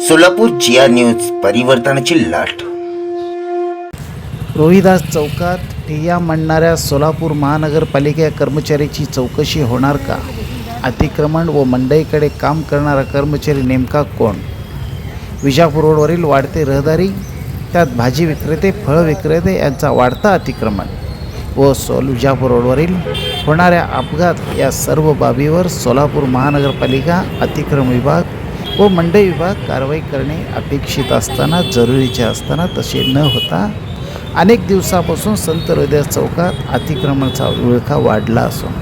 सोलापूर जिया news परिवर्तनाची लाट. रोहिदास चौकात ठिय्या मांडणाऱ्या सोलापूर महानगरपालिका कर्मचाऱ्याची चौकशी होणार का? अतिक्रमण व मंडईकडे काम करणारा कर्मचारी नेमका कोण? विजापूर रोडवरील वाढते रहदारी त्यात भाजी विक्रेते फळ विक्रेते यांचा वाढता अतिक्रमण व सोल विजापूर रोडवरील होणाऱ्या अपघात या सर्व बाबीवर सोलापूर महानगरपालिका अतिक्रम विभाग व मंडई विभाग कारवाई करणे अपेक्षित असताना जरुरीचे असताना तसे न होता अनेक दिवसापासून संत हृदय चौकात अतिक्रमणाचा विळखा वाढला असून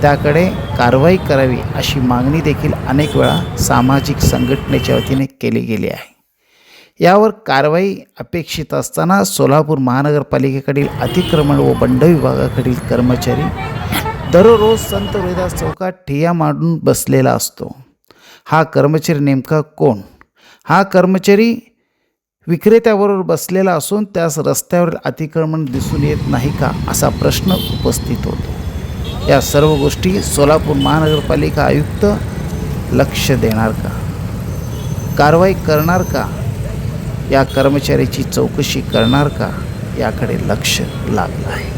त्याकडे कारवाई करावी अशी मागणी देखील अनेक वेळा सामाजिक संघटनेच्या वतीने केली गेली आहे. यावर कारवाई अपेक्षित असताना सोलापूर महानगरपालिकेकडील अतिक्रमण व बंड विभागाकडील कर्मचारी दररोज संत रोहिदास चौकात ठिय्या मांडून बसलेला असतो. हा कर्मचारी नेमका कोण? हा कर्मचारी विक्रेत्याबरोबर बसलेला असून त्यास रस्त्यावर अतिक्रमण दिसून येत नाही का असा प्रश्न उपस्थित होतो. या सर्व गोष्टी सोलापूर महानगरपालिका आयुक्त लक्ष देणार का? कारवाई करणार का? या कर्मचाऱ्याची चौकशी करणार का? याकडे लक्ष लागलं आहे.